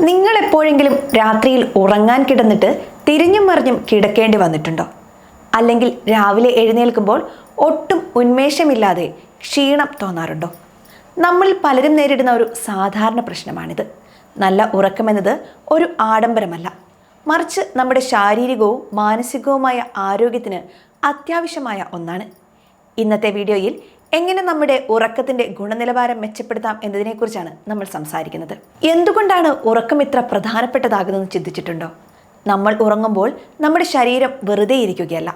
നിങ്ങൾ എപ്പോഴെങ്കിലും രാത്രിയിൽ ഉറങ്ങാൻ കിടന്നിട്ട് തിരിഞ്ഞും മറിഞ്ഞും കിടക്കേണ്ടി വന്നിട്ടുണ്ടോ? അല്ലെങ്കിൽ രാവിലെ എഴുന്നേൽക്കുമ്പോൾ ഒട്ടും ഉന്മേഷമില്ലാതെ ക്ഷീണം തോന്നാറുണ്ടോ? നമ്മൾ പലരും നേരിടുന്ന ഒരു സാധാരണ പ്രശ്നമാണിത്. നല്ല ഉറക്കമെന്നത് ഒരു ആഡംബരമല്ല. മറിച്ച് നമ്മുടെ ശാരീരികവും മാനസികവുമായ ആരോഗ്യത്തിന് അത്യാവശ്യമായ ഒന്നാണ്. ഇന്നത്തെ വീഡിയോയിൽ എങ്ങനെ നമ്മുടെ ഉറക്കത്തിന്റെ ഗുണനിലവാരം മെച്ചപ്പെടുത്താം എന്നതിനെക്കുറിച്ചാണ് നമ്മൾ സംസാരിക്കുന്നത്. എന്തുകൊണ്ടാണ് ഉറക്കം ഇത്ര പ്രധാനപ്പെട്ടതാകുന്നതെന്ന് ചിന്തിച്ചിട്ടുണ്ടോ? നമ്മൾ ഉറങ്ങുമ്പോൾ നമ്മുടെ ശരീരം വെറുതെ ഇരിക്കുകയല്ല.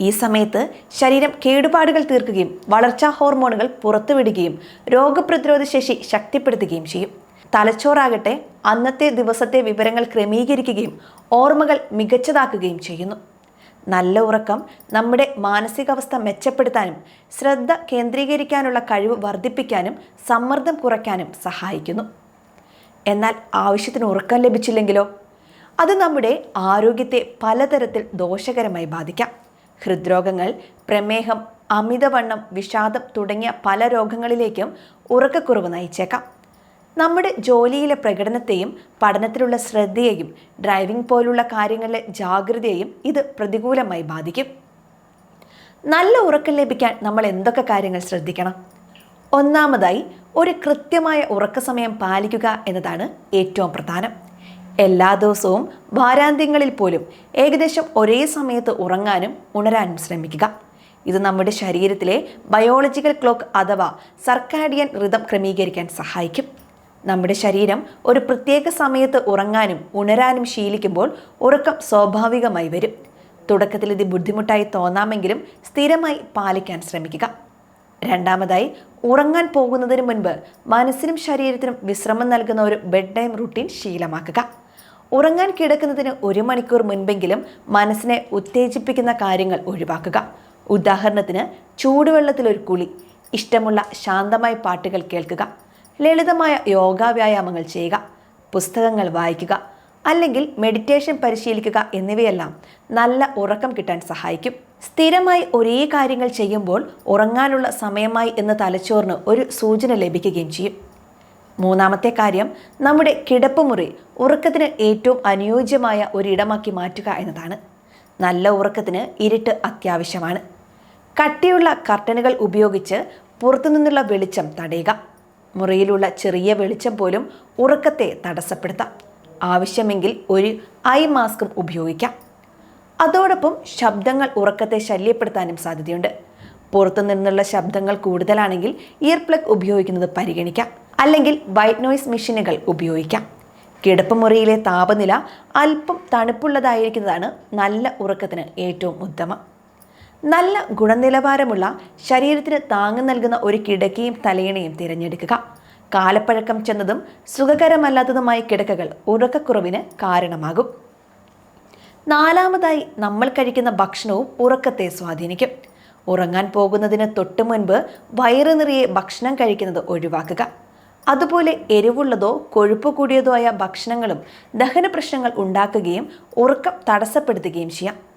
ഈ സമയത്ത് ശരീരം കേടുപാടുകൾ തീർക്കുകയും വളർച്ചാ ഹോർമോണുകൾ പുറത്തുവിടുകയും രോഗപ്രതിരോധ ശേഷി ശക്തിപ്പെടുത്തുകയും ചെയ്യും. തലച്ചോറാകട്ടെ അന്നത്തെ ദിവസത്തെ വിവരങ്ങൾ ക്രമീകരിക്കുകയും ഓർമ്മകൾ മികച്ചതാക്കുകയും ചെയ്യുന്നു. നല്ല ഉറക്കം നമ്മുടെ മാനസികാവസ്ഥ മെച്ചപ്പെടുത്താനും ശ്രദ്ധ കേന്ദ്രീകരിക്കാനുള്ള കഴിവ് വർദ്ധിപ്പിക്കാനും സമ്മർദ്ദം കുറയ്ക്കാനും സഹായിക്കുന്നു. എന്നാൽ ആവശ്യത്തിന് ഉറക്കം ലഭിച്ചില്ലെങ്കിലോ? അത് നമ്മുടെ ആരോഗ്യത്തെ പലതരത്തിൽ ദോഷകരമായി ബാധിക്കാം. ഹൃദ്രോഗങ്ങൾ പ്രമേഹം അമിതവണ്ണം വിഷാദം തുടങ്ങിയ പല രോഗങ്ങളിലേക്കും ഉറക്കക്കുറവ് നയിച്ചേക്കാം. നമ്മുടെ ജോലിയിലെ പ്രകടനത്തെയും പഠനത്തിലുള്ള ശ്രദ്ധയെയും ഡ്രൈവിംഗ് പോലുള്ള കാര്യങ്ങളിലെ ജാഗ്രതയെയും ഇത് പ്രതികൂലമായി ബാധിക്കും. നല്ല ഉറക്കം ലഭിക്കാൻ നമ്മൾ എന്തൊക്കെ കാര്യങ്ങൾ ശ്രദ്ധിക്കണം? ഒന്നാമതായി ഒരു കൃത്യമായ ഉറക്ക സമയം പാലിക്കുക എന്നതാണ് ഏറ്റവും പ്രധാനം. എല്ലാ ദിവസവും വാരാന്ത്യങ്ങളിൽ പോലും ഏകദേശം ഒരേ സമയത്ത് ഉറങ്ങാനും ഉണരാനും ശ്രമിക്കുക. ഇത് നമ്മുടെ ശരീരത്തിലെ ബയോളജിക്കൽ ക്ലോക്ക് അഥവാ സർക്കാഡിയൻ ഋതം ക്രമീകരിക്കാൻ സഹായിക്കും. നമ്മുടെ ശരീരം ഒരു പ്രത്യേക സമയത്ത് ഉറങ്ങാനും ഉണരാനും ശീലിക്കുമ്പോൾ ഉറക്കം സ്വാഭാവികമായി വരും. തുടക്കത്തിൽ ഇത് ബുദ്ധിമുട്ടായി തോന്നാമെങ്കിലും സ്ഥിരമായി പാലിക്കാൻ ശ്രമിക്കുക. രണ്ടാമതായി ഉറങ്ങാൻ പോകുന്നതിന് മുൻപ് മനസ്സിനും ശരീരത്തിനും വിശ്രമം നൽകുന്ന ഒരു ബെഡ് ടൈം റുട്ടീൻ ശീലമാക്കുക. ഉറങ്ങാൻ കിടക്കുന്നതിന് ഒരു മണിക്കൂർ മുൻപെങ്കിലും മനസ്സിനെ ഉത്തേജിപ്പിക്കുന്ന കാര്യങ്ങൾ ഒഴിവാക്കുക. ഉദാഹരണത്തിന് ചൂടുവെള്ളത്തിലൊരു കുളി ഇഷ്ടമുള്ള ശാന്തമായ പാട്ടുകൾ കേൾക്കുക. ലളിതമായ യോഗാ വ്യായാമങ്ങൾ ചെയ്യുക പുസ്തകങ്ങൾ വായിക്കുക അല്ലെങ്കിൽ മെഡിറ്റേഷൻ പരിശീലിക്കുക എന്നിവയെല്ലാം നല്ല ഉറക്കം കിട്ടാൻ സഹായിക്കും. സ്ഥിരമായി ഒരേ കാര്യങ്ങൾ ചെയ്യുമ്പോൾ ഉറങ്ങാനുള്ള സമയമായി എന്ന് തലച്ചോറിന് ഒരു സൂചന ലഭിക്കുകയും ചെയ്യും. മൂന്നാമത്തെ കാര്യം നമ്മുടെ കിടപ്പുമുറി ഉറക്കത്തിന് ഏറ്റവും അനുയോജ്യമായ ഒരിടമാക്കി മാറ്റുക എന്നതാണ്. നല്ല ഉറക്കത്തിന് ഇരുട്ട് അത്യാവശ്യമാണ്. കട്ടിയുള്ള കർട്ടനുകൾ ഉപയോഗിച്ച് പുറത്തുനിന്നുള്ള വെളിച്ചം തടയുക. മുറിയിലുള്ള ചെറിയ വെളിച്ചം പോലും ഉറക്കത്തെ തടസ്സപ്പെടുത്താം. ആവശ്യമെങ്കിൽ ഒരു ഐ മാസ്കും ഉപയോഗിക്കാം. അതോടൊപ്പം ശബ്ദങ്ങൾ ഉറക്കത്തെ ശല്യപ്പെടുത്താനും സാധ്യതയുണ്ട്. പുറത്തു നിന്നുള്ള ശബ്ദങ്ങൾ കൂടുതലാണെങ്കിൽ ഇയർ പ്ലഗ് ഉപയോഗിക്കുന്നത് പരിഗണിക്കാം. അല്ലെങ്കിൽ വൈറ്റ് നോയ്സ് മെഷീനുകൾ ഉപയോഗിക്കാം. കിടപ്പുമുറിയിലെ താപനില അല്പം തണുപ്പുള്ളതായിരിക്കുന്നതാണ് നല്ല ഉറക്കത്തിന് ഏറ്റവും ഉത്തമം. നല്ല ഗുണനിലവാരമുള്ള ശരീരത്തിന് താങ്ങ് നൽകുന്ന ഒരു കിടക്കയും തലയിണയും തിരഞ്ഞെടുക്കുക. കാലപ്പഴക്കം ചെന്നതും സുഖകരമല്ലാത്തതുമായ കിടക്കകൾ ഉറക്കക്കുറവിന് കാരണമാകും. നാലാമതായി നമ്മൾ കഴിക്കുന്ന ഭക്ഷണവും ഉറക്കത്തെ സ്വാധീനിക്കും. ഉറങ്ങാൻ പോകുന്നതിന് തൊട്ട് മുൻപ് വയറ് നിറയെ ഭക്ഷണം കഴിക്കുന്നത് ഒഴിവാക്കുക. അതുപോലെ എരിവുള്ളതോ കൊഴുപ്പ് കൂടിയതോ ആയ ഭക്ഷണങ്ങളും ദഹന പ്രശ്നങ്ങൾ ഉണ്ടാക്കുകയും ഉറക്കം തടസ്സപ്പെടുത്തുകയും ചെയ്യാം.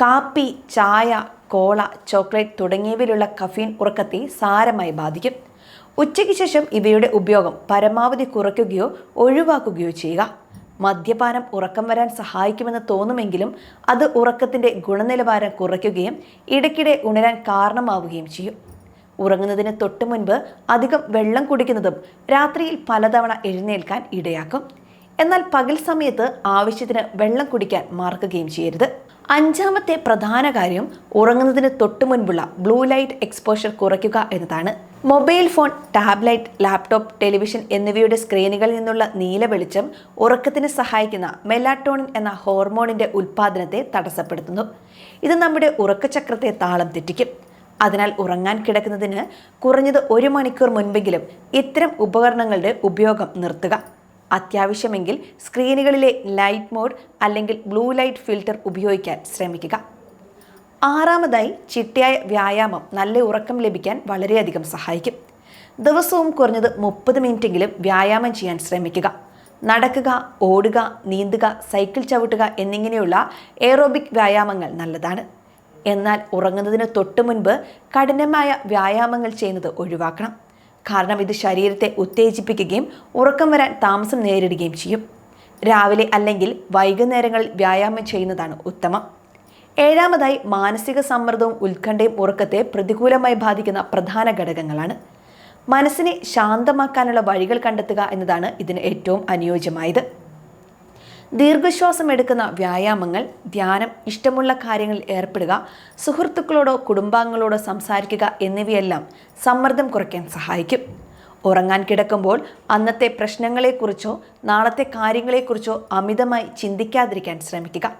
കാപ്പി ചായ കോള ചോക്ലേറ്റ് തുടങ്ങിയവയിലുള്ള കഫീൻ ഉറക്കത്തെ സാരമായി ബാധിക്കും. ഉച്ചയ്ക്ക് ശേഷം ഇവയുടെ ഉപയോഗം പരമാവധി കുറയ്ക്കുകയോ ഒഴിവാക്കുകയോ ചെയ്യുക. മദ്യപാനം ഉറക്കം വരാൻ സഹായിക്കുമെന്ന് തോന്നുമെങ്കിലും അത് ഉറക്കത്തിന്റെ ഗുണനിലവാരം കുറയ്ക്കുകയും ഇടയ്ക്കിടെ ഉണരാൻ കാരണമാവുകയും ചെയ്യും. ഉറങ്ങുന്നതിന് തൊട്ട് മുൻപ് അധികം വെള്ളം കുടിക്കുന്നതും രാത്രിയിൽ പലതവണ എഴുന്നേൽക്കാൻ ഇടയാക്കും. എന്നാൽ പകൽ സമയത്ത് ആവശ്യത്തിന് വെള്ളം കുടിക്കാൻ മറക്കുകയും ചെയ്യരുത്. അഞ്ചാമത്തെ പ്രധാന കാര്യം ഉറങ്ങുന്നതിന് തൊട്ട് മുൻപുള്ള ബ്ലൂ ലൈറ്റ് എക്സ്പോഷർ കുറയ്ക്കുക എന്നതാണ്. Mobile phone tablet laptop television എന്നിവയുടെ സ്ക്രീനുകളിൽ നിന്നുള്ള നീല വെളിച്ചം ഉറക്കത്തിന് സഹായിക്കുന്ന മെലാറ്റോണിൻ എന്ന ഹോർമോണിന്റെ ഉൽപ്പാദനത്തെ തടസ്സപ്പെടുത്തുന്നു. ഇത് നമ്മുടെ ഉറക്കചക്രത്തെ താളം തെറ്റിക്കും. അതിനാൽ ഉറങ്ങാൻ കിടക്കുന്നതിന് കുറഞ്ഞത് ഒരു മണിക്കൂർ മുൻപെങ്കിലും ഇത്തരം ഉപകരണങ്ങളുടെ ഉപയോഗം നിർത്തുക. അത്യാവശ്യമെങ്കിൽ സ്ക്രീനുകളിലെ ലൈറ്റ് മോഡ് അല്ലെങ്കിൽ ബ്ലൂ ലൈറ്റ് ഫിൽറ്റർ ഉപയോഗിക്കാൻ ശ്രമിക്കുക. ആറാമതായി ചിട്ടയായ വ്യായാമം നല്ല ഉറക്കം ലഭിക്കാൻ വളരെയധികം സഹായിക്കും. ദിവസവും കുറഞ്ഞത് മുപ്പത് മിനിറ്റെങ്കിലും വ്യായാമം ചെയ്യാൻ ശ്രമിക്കുക. നടക്കുക ഓടുക നീന്തുക സൈക്കിൾ ചവിട്ടുക എന്നിങ്ങനെയുള്ള എയറോബിക് വ്യായാമങ്ങൾ നല്ലതാണ്. എന്നാൽ ഉറങ്ങുന്നതിന് തൊട്ട് മുൻപ് കഠിനമായ വ്യായാമങ്ങൾ ചെയ്യുന്നത് ഒഴിവാക്കണം. കാരണം ഇത് ശരീരത്തെ ഉത്തേജിപ്പിക്കുകയും ഉറക്കം വരാൻ താമസം നേരിടുകയും ചെയ്യും. രാവിലെ അല്ലെങ്കിൽ വൈകുന്നേരങ്ങളിൽ വ്യായാമം ചെയ്യുന്നതാണ് ഉത്തമം. ഏഴാമതായി മാനസിക സമ്മർദ്ദവും ഉത്കണ്ഠയും ഉറക്കത്തെ പ്രതികൂലമായി ബാധിക്കുന്ന പ്രധാന ഘടകങ്ങളാണ്. മനസ്സിനെ ശാന്തമാക്കാനുള്ള വഴികൾ കണ്ടെത്തുക എന്നതാണ് ഇതിന് ഏറ്റവും അനുയോജ്യമായത്. ദീർഘശ്വാസം എടുക്കുന്ന വ്യായാമങ്ങൾ ധ്യാനം ഇഷ്ടമുള്ള കാര്യങ്ങളിൽ ഏർപ്പെടുക സുഹൃത്തുക്കളോടോ കുടുംബാംഗങ്ങളോടോ സംസാരിക്കുക എന്നിവയെല്ലാം സമ്മർദ്ദം കുറയ്ക്കാൻ സഹായിക്കും. ഉറങ്ങാൻ കിടക്കുമ്പോൾ അന്നത്തെ പ്രശ്നങ്ങളെക്കുറിച്ചോ നാളത്തെ കാര്യങ്ങളെക്കുറിച്ചോ അമിതമായി ചിന്തിക്കാതിരിക്കാൻ ശ്രമിക്കുക.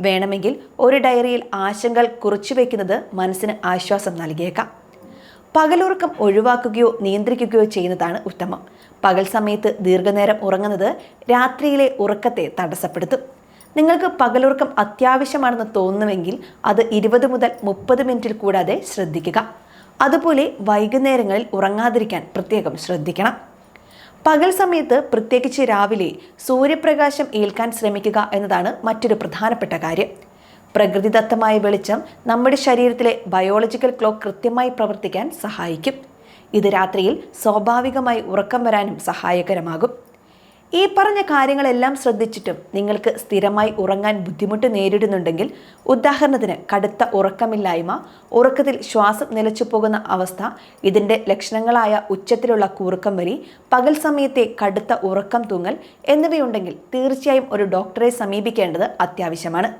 വേണമെങ്കിൽ ഒരു ഡയറിയിൽ ആശങ്കകൾ കുറിച്ചു വയ്ക്കുന്നത് മനസ്സിന് ആശ്വാസം നൽകിയേക്കാം. പകലുറക്കം ഒഴിവാക്കുകയോ നിയന്ത്രിക്കുകയോ ചെയ്യുന്നതാണ് ഉത്തമം. പകൽ സമയത്ത് ദീർഘനേരം ഉറങ്ങുന്നത് രാത്രിയിലെ ഉറക്കത്തെ തടസ്സപ്പെടുത്തും. നിങ്ങൾക്ക് പകലുറക്കം അത്യാവശ്യമാണെന്ന് തോന്നുമെങ്കിൽ അത് ഇരുപത് മുതൽ മുപ്പത് മിനിറ്റിൽ കൂടാതെ ശ്രദ്ധിക്കുക. അതുപോലെ വൈകുന്നേരങ്ങളിൽ ഉറങ്ങാതിരിക്കാൻ പ്രത്യേകം ശ്രദ്ധിക്കണം. പകൽ സമയത്ത് പ്രത്യേകിച്ച് രാവിലെ സൂര്യപ്രകാശം ഏൽക്കാൻ ശ്രമിക്കുക എന്നതാണ് മറ്റൊരു പ്രധാനപ്പെട്ട കാര്യം. പ്രകൃതിദത്തമായ വെളിച്ചം നമ്മുടെ ശരീരത്തിലെ ബയോളജിക്കൽ ക്ലോക്ക് കൃത്യമായി പ്രവർത്തിക്കാൻ സഹായിക്കും. ഇത് രാത്രിയിൽ സ്വാഭാവികമായി ഉറക്കം വരാനും സഹായകരമാകും. ഈ പറഞ്ഞ കാര്യങ്ങളെല്ലാം ശ്രദ്ധിച്ചിട്ടും നിങ്ങൾക്ക് സ്ഥിരമായി ഉറങ്ങാൻ ബുദ്ധിമുട്ട് നേരിടുന്നുണ്ടെങ്കിൽ ഉദാഹരണത്തിന് കടുത്ത ഉറക്കമില്ലായ്മ ഉറക്കത്തിൽ ശ്വാസം നിലച്ചു പോകുന്ന അവസ്ഥ ഇതിന്റെ ലക്ഷണങ്ങളായ ഉച്ചത്തിലുള്ള കൂറുക്കം വലി പകൽ സമയത്തെ കടുത്ത ഉറക്കം തൂങ്ങൽ എന്നിവയുണ്ടെങ്കിൽ തീർച്ചയായും ഒരു ഡോക്ടറെ സമീപിക്കേണ്ടത് അത്യാവശ്യമാണ്.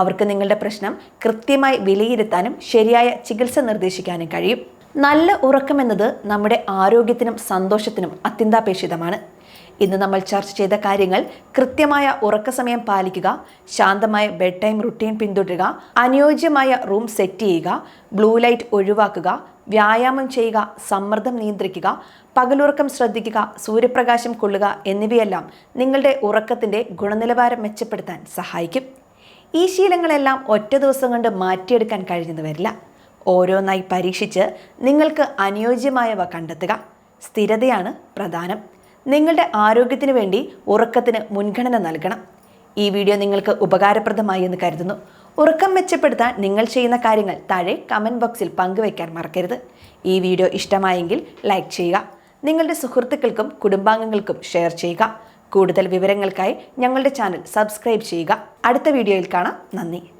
അവർക്ക് നിങ്ങളുടെ പ്രശ്നം കൃത്യമായി വിലയിരുത്താനും ശരിയായ ചികിത്സ നിർദ്ദേശിക്കാനും കഴിയും. നല്ല ഉറക്കമെന്നത് നമ്മുടെ ആരോഗ്യത്തിനും സന്തോഷത്തിനും അത്യന്താപേക്ഷിതമാണ്. ഇന്ന് നമ്മൾ ചർച്ച ചെയ്ത കാര്യങ്ങൾ കൃത്യമായ ഉറക്ക സമയം പാലിക്കുക ശാന്തമായ ബെഡ് ടൈം റുട്ടീൻ പിന്തുടരുക അനുയോജ്യമായ റൂം സെറ്റ് ചെയ്യുക ബ്ലൂ ലൈറ്റ് ഒഴിവാക്കുക വ്യായാമം ചെയ്യുക സമ്മർദ്ദം നിയന്ത്രിക്കുക പകലുറക്കം ശ്രദ്ധിക്കുക സൂര്യപ്രകാശം കൊള്ളുക എന്നിവയെല്ലാം നിങ്ങളുടെ ഉറക്കത്തിന്റെ ഗുണനിലവാരം മെച്ചപ്പെടുത്താൻ സഹായിക്കും. ഈ ശീലങ്ങളെല്ലാം ഒറ്റ ദിവസം കൊണ്ട് മാറ്റിയെടുക്കാൻ കഴിഞ്ഞെന്ന് വരില്ല. ഓരോന്നായി പരീക്ഷിച്ച് നിങ്ങൾക്ക് അനുയോജ്യമായവ കണ്ടെത്തുക. സ്ഥിരതയാണ് പ്രധാനം. നിങ്ങളുടെ ആരോഗ്യത്തിന് വേണ്ടി ഉറക്കത്തിന് മുൻഗണന നൽകണം. ഈ വീഡിയോ നിങ്ങൾക്ക് ഉപകാരപ്രദമായി എന്ന് കരുതുന്നു. ഉറക്കം മെച്ചപ്പെടുത്താൻ നിങ്ങൾ ചെയ്യുന്ന കാര്യങ്ങൾ താഴെ കമന്റ് ബോക്സിൽ പങ്കുവയ്ക്കാൻ മറക്കരുത്. ഈ വീഡിയോ ഇഷ്ടമായെങ്കിൽ ലൈക്ക് ചെയ്യുക. നിങ്ങളുടെ സുഹൃത്തുക്കൾക്കും കുടുംബാംഗങ്ങൾക്കും ഷെയർ ചെയ്യുക. കൂടുതൽ വിവരങ്ങൾക്കായി ഞങ്ങളുടെ ചാനൽ സബ്സ്ക്രൈബ് ചെയ്യുക. അടുത്ത വീഡിയോയിൽ കാണാം. നന്ദി.